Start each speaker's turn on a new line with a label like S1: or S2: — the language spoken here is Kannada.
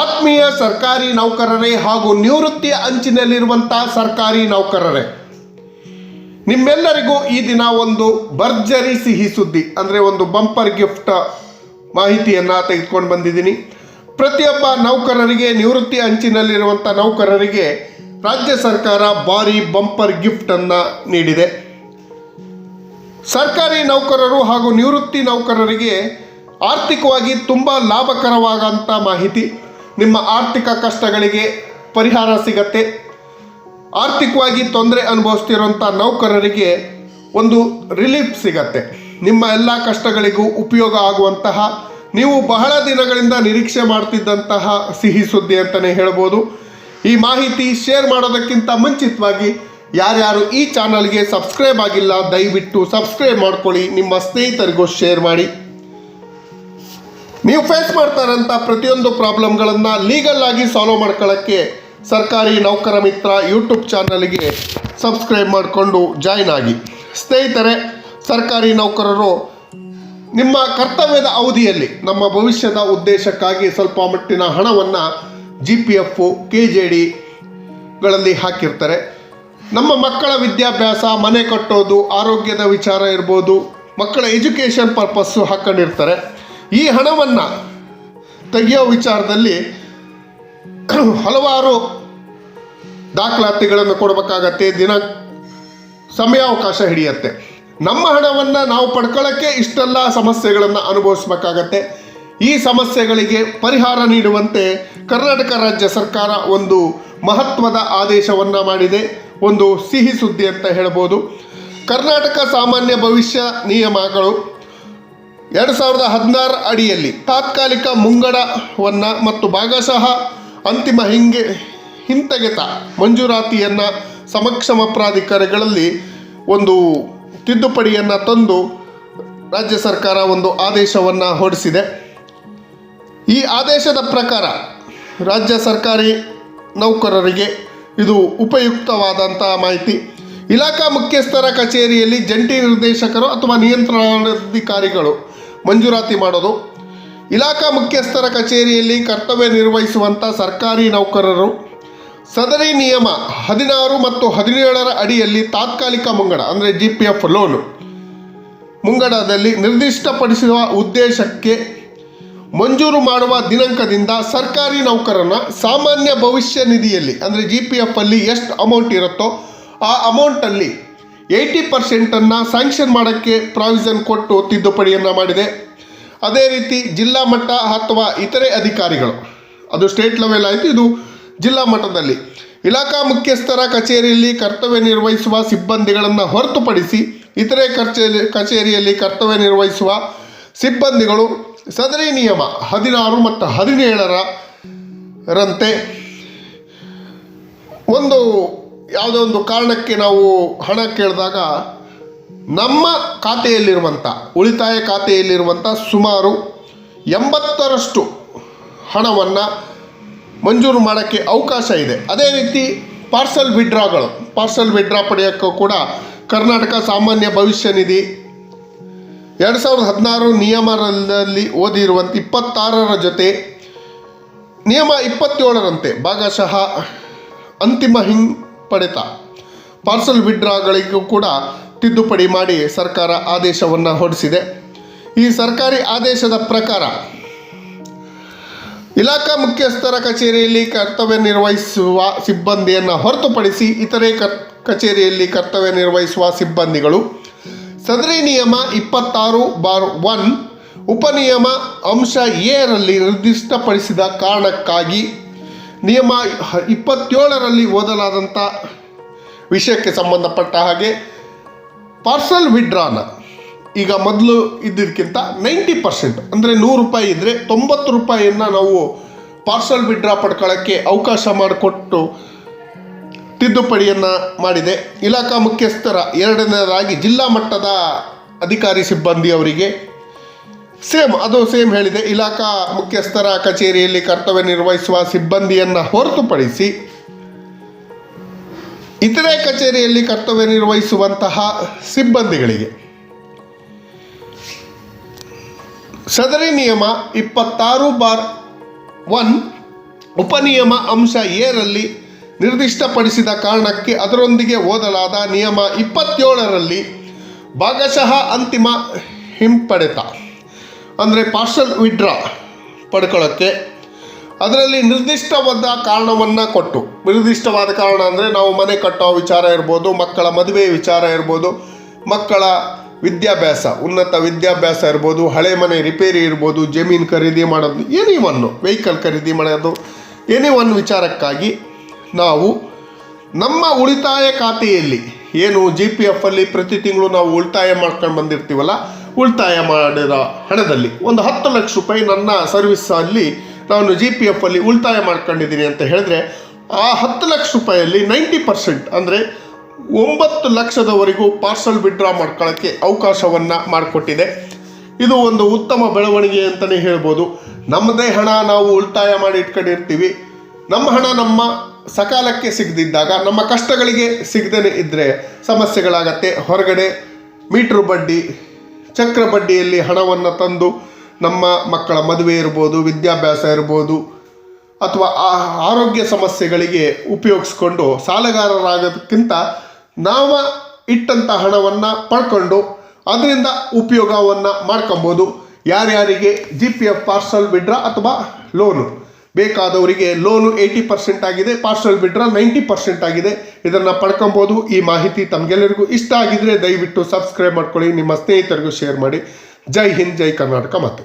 S1: ಆತ್ಮೀಯ ಸರ್ಕಾರಿ ನೌಕರರೇ ಹಾಗೂ ನಿವೃತ್ತಿ ಅಂಚಿನಲ್ಲಿರುವಂತಹ ಸರ್ಕಾರಿ ನೌಕರರೇ, ನಿಮ್ಮೆಲ್ಲರಿಗೂ ಈ ದಿನ ಒಂದು ಭರ್ಜರಿ ಸಿಹಿ ಸುದ್ದಿ, ಅಂದರೆ ಒಂದು ಬಂಪರ್ ಗಿಫ್ಟ್ ಮಾಹಿತಿಯನ್ನು ತೆಗೆದುಕೊಂಡು ಬಂದಿದ್ದೀನಿ. ಪ್ರತಿಯೊಬ್ಬ ನೌಕರರಿಗೆ, ನಿವೃತ್ತಿ ಅಂಚಿನಲ್ಲಿರುವಂಥ ನೌಕರರಿಗೆ ರಾಜ್ಯ ಸರ್ಕಾರ ಭಾರಿ ಬಂಪರ್ ಗಿಫ್ಟನ್ನು ನೀಡಿದೆ. ಸರ್ಕಾರಿ ನೌಕರರು ಹಾಗೂ ನಿವೃತ್ತಿ ನೌಕರರಿಗೆ ಆರ್ಥಿಕವಾಗಿ ತುಂಬ ಲಾಭಕರವಾದಂಥ ಮಾಹಿತಿ. ನಿಮ್ಮ ಆರ್ಥಿಕ ಕಷ್ಟಗಳಿಗೆ ಪರಿಹಾರ ಸಿಗತ್ತೆ. ಆರ್ಥಿಕವಾಗಿ ತೊಂದರೆ ಅನುಭವಿಸ್ತಿರುವಂಥ ನೌಕರರಿಗೆ ಒಂದು ರಿಲೀಫ್ ಸಿಗತ್ತೆ. ನಿಮ್ಮ ಎಲ್ಲ ಕಷ್ಟಗಳಿಗೂ ಉಪಯೋಗ ಆಗುವಂತಹ, ನೀವು ಬಹಳ ದಿನಗಳಿಂದ ನಿರೀಕ್ಷೆ ಮಾಡ್ತಿದ್ದಂತಹ ಸಿಹಿ ಸುದ್ದಿ ಅಂತಲೇ ಹೇಳ್ಬೋದು. ಈ ಮಾಹಿತಿ ಶೇರ್ ಮಾಡೋದಕ್ಕಿಂತ ಮುಂಚಿತವಾಗಿ ಯಾರ್ಯಾರು ಈ ಚಾನಲ್ಗೆ ಸಬ್ಸ್ಕ್ರೈಬ್ ಆಗಿಲ್ಲ, ದಯವಿಟ್ಟು ಸಬ್ಸ್ಕ್ರೈಬ್ ಮಾಡ್ಕೊಳ್ಳಿ. ನಿಮ್ಮ ಸ್ನೇಹಿತರಿಗೂ ಶೇರ್ ಮಾಡಿ. ನೀವು ಫೇಸ್ ಮಾಡ್ತಾರಂಥ ಪ್ರತಿಯೊಂದು ಪ್ರಾಬ್ಲಮ್ಗಳನ್ನು ಲೀಗಲ್ ಆಗಿ ಸಾಲ್ವ್ ಮಾಡ್ಕೊಳ್ಳೋಕ್ಕೆ ಸರ್ಕಾರಿ ನೌಕರ ಮಿತ್ರ ಯೂಟ್ಯೂಬ್ ಚಾನಲ್ಗೆ ಸಬ್ಸ್ಕ್ರೈಬ್ ಮಾಡಿಕೊಂಡು ಜಾಯ್ನ್ ಆಗಿ. ಸ್ನೇಹಿತರೆ, ಸರ್ಕಾರಿ ನೌಕರರು ನಿಮ್ಮ ಕರ್ತವ್ಯದ ಅವಧಿಯಲ್ಲಿ, ನಮ್ಮ ಭವಿಷ್ಯದ ಉದ್ದೇಶಕ್ಕಾಗಿ ಸ್ವಲ್ಪ ಮಟ್ಟಿನ ಹಣವನ್ನು G P F K J ಡಿಗಳಲ್ಲಿ ಹಾಕಿರ್ತಾರೆ. ನಮ್ಮ ಮಕ್ಕಳ ವಿದ್ಯಾಭ್ಯಾಸ, ಮನೆ ಕಟ್ಟೋದು, ಆರೋಗ್ಯದ ವಿಚಾರ ಇರ್ಬೋದು, ಮಕ್ಕಳ ಎಜುಕೇಷನ್ ಪರ್ಪಸ್ಸು ಹಾಕೊಂಡಿರ್ತಾರೆ. ಈ ಹಣವನ್ನು ತೆಗೆಯೋ ವಿಚಾರದಲ್ಲಿ ಹಲವಾರು ದಾಖಲಾತಿಗಳನ್ನು ಕೊಡಬೇಕಾಗತ್ತೆ, ದಿನ ಸಮಯಾವಕಾಶ ಹಿಡಿಯತ್ತೆ. ನಮ್ಮ ಹಣವನ್ನು ನಾವು ಪಡ್ಕೊಳ್ಳೋಕ್ಕೆ ಇಷ್ಟೆಲ್ಲ ಸಮಸ್ಯೆಗಳನ್ನು ಅನುಭವಿಸ್ಬೇಕಾಗತ್ತೆ. ಈ ಸಮಸ್ಯೆಗಳಿಗೆ ಪರಿಹಾರ ನೀಡುವಂತೆ ಕರ್ನಾಟಕ ರಾಜ್ಯ ಸರ್ಕಾರ ಒಂದು ಮಹತ್ವದ ಆದೇಶವನ್ನು ಮಾಡಿದೆ. ಒಂದು ಸಿಹಿ ಸುದ್ದಿ ಅಂತ ಹೇಳ್ಬೋದು. ಕರ್ನಾಟಕ ಸಾಮಾನ್ಯ ಭವಿಷ್ಯ ನಿಯಮಗಳು ಎರಡು ಸಾವಿರದ ಹದಿನಾರು ಅಡಿಯಲ್ಲಿ ತಾತ್ಕಾಲಿಕ ಮುಂಗಡವನ್ನು ಮತ್ತು ಭಾಗಶಃ ಅಂತಿಮ ಹಿಂಗೆ ಹಿಂತೆಗೆತ ಮಂಜೂರಾತಿಯನ್ನು ಸಮಕ್ಷಮ ಪ್ರಾಧಿಕಾರಗಳಲ್ಲಿ ಒಂದು ತಿದ್ದುಪಡಿಯನ್ನು ತಂದು ರಾಜ್ಯ ಸರ್ಕಾರ ಒಂದು ಆದೇಶವನ್ನು ಹೊರಡಿಸಿದೆ. ಈ ಆದೇಶದ ಪ್ರಕಾರ ರಾಜ್ಯ ಸರ್ಕಾರಿ ನೌಕರರಿಗೆ ಇದು ಉಪಯುಕ್ತವಾದಂತಹ ಮಾಹಿತಿ. ಇಲಾಖಾ ಮುಖ್ಯಸ್ಥರ ಕಚೇರಿಯಲ್ಲಿ ಜಂಟಿ ನಿರ್ದೇಶಕರು ಅಥವಾ ನಿಯಂತ್ರಣಾಧಿಕಾರಿಗಳು ಮಂಜೂರಾತಿ ಮಾಡೋದು. ಇಲಾಖಾ ಮುಖ್ಯಸ್ಥರ ಕಚೇರಿಯಲ್ಲಿ ಕರ್ತವ್ಯ ನಿರ್ವಹಿಸುವಂಥ ಸರ್ಕಾರಿ ನೌಕರರು. ಸದರಿ ನಿಯಮ ಹದಿನಾರು ಮತ್ತು ಹದಿನೇಳರ ಅಡಿಯಲ್ಲಿ ತಾತ್ಕಾಲಿಕ ಮುಂಗಡ, ಅಂದರೆ ಜಿ ಪಿ ಎಫ್ ಲೋನು ಮುಂಗಡದಲ್ಲಿ ನಿರ್ದಿಷ್ಟಪಡಿಸುವ ಉದ್ದೇಶಕ್ಕೆ ಮಂಜೂರು ಮಾಡುವ ದಿನಾಂಕದಿಂದ ಸರ್ಕಾರಿ ನೌಕರನ ಸಾಮಾನ್ಯ ಭವಿಷ್ಯ ನಿಧಿಯಲ್ಲಿ, ಅಂದರೆ ಜಿ ಪಿ ಎಫ್ ಅಲ್ಲಿ ಎಷ್ಟು ಅಮೌಂಟ್ ಇರುತ್ತೋ ಆ ಅಮೌಂಟಲ್ಲಿ ಏಯ್ಟಿ ಪರ್ಸೆಂಟನ್ನು ಸ್ಯಾಂಕ್ಷನ್ ಮಾಡೋಕ್ಕೆ ಪ್ರಾವಿಷನ್ ಕೊಟ್ಟು ತಿದ್ದುಪಡಿಯನ್ನು ಮಾಡಿದೆ. ಅದೇ ರೀತಿ ಜಿಲ್ಲಾ ಮಟ್ಟ ಅಥವಾ ಇತರೆ ಅಧಿಕಾರಿಗಳು, ಅದು ಸ್ಟೇಟ್ ಲೆವೆಲ್ ಆಯಿತು, ಇದು ಜಿಲ್ಲಾ ಮಟ್ಟದಲ್ಲಿ. ಇಲಾಖಾ ಮುಖ್ಯಸ್ಥರ ಕಚೇರಿಯಲ್ಲಿ ಕರ್ತವ್ಯ ನಿರ್ವಹಿಸುವ ಸಿಬ್ಬಂದಿಗಳನ್ನು ಹೊರತುಪಡಿಸಿ ಇತರೆ ಕಚೇರಿ ಕಚೇರಿಯಲ್ಲಿ ಕರ್ತವ್ಯ ನಿರ್ವಹಿಸುವ ಸಿಬ್ಬಂದಿಗಳು ಸದರಿ ನಿಯಮ ಹದಿನಾರು ಮತ್ತು ಹದಿನೇಳರ ರಂತೆ ಒಂದು ಯಾವುದೋ ಒಂದು ಕಾರಣಕ್ಕೆ ನಾವು ಹಣ ಕೇಳಿದಾಗ ನಮ್ಮ ಖಾತೆಯಲ್ಲಿರುವಂಥ, ಉಳಿತಾಯ ಖಾತೆಯಲ್ಲಿರುವಂಥ ಸುಮಾರು ಎಂಬತ್ತರಷ್ಟು ಹಣವನ್ನು ಮಂಜೂರು ಮಾಡೋಕ್ಕೆ ಅವಕಾಶ ಇದೆ. ಅದೇ ರೀತಿ ಪಾರ್ಸಲ್ ವಿಡ್ರಾಗಳು, ಪಾರ್ಸಲ್ ವಿಡ್ರಾ ಪಡೆಯೋಕ್ಕೂ ಕೂಡ ಕರ್ನಾಟಕ ಸಾಮಾನ್ಯ ಭವಿಷ್ಯ ನಿಧಿ ಎರಡು ಸಾವಿರದ ಹದಿನಾರು ನಿಯಮದಲ್ಲಿ ಓದಿರುವಂಥ ಇಪ್ಪತ್ತಾರರ ಜೊತೆ ನಿಯಮ ಇಪ್ಪತ್ತೇಳರಂತೆ ಭಾಗಶಃ ಅಂತಿಮ ಹಿಂಪಡೆತ ಪಾರ್ಸಲ್ ವಿಡ್ರಾಗಳಿಗೂ ಕೂಡ ತಿದ್ದುಪಡಿ ಮಾಡಿ ಸರ್ಕಾರ ಆದೇಶವನ್ನು ಹೊರಡಿಸಿದೆ. ಈ ಸರ್ಕಾರಿ ಆದೇಶದ ಪ್ರಕಾರ ಇಲಾಖಾ ಮುಖ್ಯಸ್ಥರ ಕಚೇರಿಯಲ್ಲಿ ಕರ್ತವ್ಯ ನಿರ್ವಹಿಸುವ ಸಿಬ್ಬಂದಿಯನ್ನು ಹೊರತುಪಡಿಸಿ ಇತರೆ ಕಚೇರಿಯಲ್ಲಿ ಕರ್ತವ್ಯ ನಿರ್ವಹಿಸುವ ಸಿಬ್ಬಂದಿಗಳು ಸದರಿ ನಿಯಮ ಇಪ್ಪತ್ತಾರು ಬಾರ್ ಒನ್ ಉಪನಿಯಮ ಅಂಶ ಎರಲ್ಲಿ ನಿರ್ದಿಷ್ಟಪಡಿಸಿದ ಕಾರಣಕ್ಕಾಗಿ ನಿಯಮ ಇಪ್ಪತ್ತೇಳರಲ್ಲಿ ಓದಲಾದಂಥ ವಿಷಯಕ್ಕೆ ಸಂಬಂಧಪಟ್ಟ ಹಾಗೆ ಪಾರ್ಸಲ್ ವಿಡ್ರಾನ ಈಗ ಮೊದಲು ಇದ್ದಿದ್ದಕ್ಕಿಂತ ನೈಂಟಿ ಪರ್ಸೆಂಟ್ ಅಂದರೆ ನೂರು ರೂಪಾಯಿ ಇದ್ದರೆ ತೊಂಬತ್ತು ರೂಪಾಯಿಯನ್ನು ನಾವು ಪಾರ್ಸಲ್ ವಿಡ್ರಾ ಪಡ್ಕೊಳ್ಳೋಕ್ಕೆ ಅವಕಾಶ ಮಾಡಿಕೊಟ್ಟು ತಿದ್ದುಪಡಿಯನ್ನು ಮಾಡಿದೆ. ಇಲಾಖಾ ಮುಖ್ಯಸ್ಥರ ಎರಡನೇದಾಗಿ ಜಿಲ್ಲಾ ಮಟ್ಟದ ಅಧಿಕಾರಿ ಸಿಬ್ಬಂದಿಯವರಿಗೆ ಸೇಮ್ ಅದು ಸೇಮ್ ಹೇಳಿದೆ. ಇಲಾಖಾ ಮುಖ್ಯಸ್ಥರ ಕಚೇರಿಯಲ್ಲಿ ಕರ್ತವ್ಯ ನಿರ್ವಹಿಸುವ ಸಿಬ್ಬಂದಿಯನ್ನು ಹೊರತುಪಡಿಸಿ ಇತರೆ ಕಚೇರಿಯಲ್ಲಿ ಕರ್ತವ್ಯ ನಿರ್ವಹಿಸುವಂತಹ ಸಿಬ್ಬಂದಿಗಳಿಗೆ ಸದರಿ ನಿಯಮ ಇಪ್ಪತ್ತಾರು ಬಾರ್ ಒನ್ ಉಪನಿಯಮ ಅಂಶ ಏರಲ್ಲಿ ನಿರ್ದಿಷ್ಟಪಡಿಸಿದ ಕಾರಣಕ್ಕೆ ಅದರೊಂದಿಗೆ ಓದಲಾದ ನಿಯಮ ಇಪ್ಪತ್ತೇಳರಲ್ಲಿ ಭಾಗಶಃ ಅಂತಿಮ ಹಿಂಪಡೆತ. ಅಂದರೆ ಪಾರ್ಸಲ್ ವಿಡ್ರಾ ಪಡ್ಕೊಳ್ಳೋಕ್ಕೆ ಅದರಲ್ಲಿ ನಿರ್ದಿಷ್ಟವಾದ ಕಾರಣವನ್ನು ಕೊಟ್ಟು. ನಿರ್ದಿಷ್ಟವಾದ ಕಾರಣ ಅಂದರೆ ನಾವು ಮನೆ ಕಟ್ಟೋ ವಿಚಾರ ಇರ್ಬೋದು, ಮಕ್ಕಳ ಮದುವೆ ವಿಚಾರ ಇರ್ಬೋದು, ಮಕ್ಕಳ ವಿದ್ಯಾಭ್ಯಾಸ, ಉನ್ನತ ವಿದ್ಯಾಭ್ಯಾಸ ಇರ್ಬೋದು, ಹಳೆ ಮನೆ ರಿಪೇರಿ ಇರ್ಬೋದು, ಜಮೀನು ಖರೀದಿ ಮಾಡೋದು ಎನಿ ಒನ್ನು ವೆಹಿಕಲ್ ಖರೀದಿ ಮಾಡೋದು ಎನಿ ಒನ್ ವಿಚಾರಕ್ಕಾಗಿ ನಾವು ನಮ್ಮ ಉಳಿತಾಯ ಖಾತೆಯಲ್ಲಿ, ಏನು ಜಿ ಪಿ ಎಫಲ್ಲಿ ಪ್ರತಿ ತಿಂಗಳು ನಾವು ಉಳಿತಾಯ ಮಾಡ್ಕೊಂಡು ಬಂದಿರ್ತೀವಲ್ಲ ಉಳಿತಾಯ ಮಾಡಿದ ಹಣದಲ್ಲಿ ಒಂದು ಹತ್ತು ಲಕ್ಷ ರೂಪಾಯಿ ನನ್ನ ಸರ್ವಿಸಲ್ಲಿ ನಾನು ಜಿ ಪಿ ಎಫಲ್ಲಿ ಉಳಿತಾಯ ಮಾಡ್ಕೊಂಡಿದ್ದೀನಿ ಅಂತ ಹೇಳಿದ್ರೆ, ಆ ಹತ್ತು ಲಕ್ಷ ರೂಪಾಯಲ್ಲಿ ನೈಂಟಿ ಪರ್ಸೆಂಟ್ ಅಂದರೆ ಒಂಬತ್ತು ಲಕ್ಷದವರೆಗೂ ಪಾರ್ಸಲ್ ವಿಡ್ರಾ ಮಾಡ್ಕೊಳ್ಳೋಕ್ಕೆ ಅವಕಾಶವನ್ನು ಮಾಡಿಕೊಟ್ಟಿದೆ. ಇದು ಒಂದು ಉತ್ತಮ ಬೆಳವಣಿಗೆ ಅಂತಲೇ ಹೇಳ್ಬೋದು. ನಮ್ಮದೇ ಹಣ ನಾವು ಉಳಿತಾಯ ಮಾಡಿ ಇಟ್ಕೊಂಡಿರ್ತೀವಿ. ನಮ್ಮ ಹಣ ನಮ್ಮ ಸಕಾಲಕ್ಕೆ ಸಿಗದಿದ್ದಾಗ, ನಮ್ಮ ಕಷ್ಟಗಳಿಗೆ ಸಿಗದೇ ಇದ್ದರೆ ಸಮಸ್ಯೆಗಳಾಗತ್ತೆ. ಹೊರಗಡೆ ಮೀಟ್ರ್ ಬಡ್ಡಿ ಚಕ್ರ ಬಡ್ಡಿಯಲ್ಲಿ ಹಣವನ್ನು ತಂದು ನಮ್ಮ ಮಕ್ಕಳ ಮದುವೆ ಇರ್ಬೋದು, ವಿದ್ಯಾಭ್ಯಾಸ ಇರ್ಬೋದು, ಅಥವಾ ಆರೋಗ್ಯ ಸಮಸ್ಯೆಗಳಿಗೆ ಉಪಯೋಗಿಸ್ಕೊಂಡು ಸಾಲಗಾರರಾಗೋದಕ್ಕಿಂತ ನಾವು ಇಟ್ಟಂಥ ಹಣವನ್ನು ಪಡ್ಕೊಂಡು ಅದರಿಂದ ಉಪಯೋಗವನ್ನು ಮಾಡ್ಕೊಬೋದು. ಯಾರ್ಯಾರಿಗೆ G P F partial withdraw ಅಥವಾ ಲೋನು ಬೇಕಾದವರಿಗೆ ಲೋನು ಏಯ್ಟಿ ಪರ್ಸೆಂಟ್ ಆಗಿದೆ ಪಾರ್ಸಲ್ ವಿಡ್ರಾ ನೈಂಟಿ ಪರ್ಸೆಂಟ್ ಆಗಿದೆ. ಇದನ್ನು ಪಡ್ಕೊಬೋದು. ಈ ಮಾಹಿತಿ ತಮಗೆಲ್ಲರಿಗೂ ಇಷ್ಟ ಆಗಿದ್ರೆ ದಯವಿಟ್ಟು ಸಬ್ಸ್ಕ್ರೈಬ್ ಮಾಡ್ಕೊಳ್ಳಿ, ನಿಮ್ಮ ಸ್ನೇಹಿತರಿಗೂ ಶೇರ್ ಮಾಡಿ. ಜೈ ಹಿಂದ್, ಜೈ ಕರ್ನಾಟಕ ಮಾತು.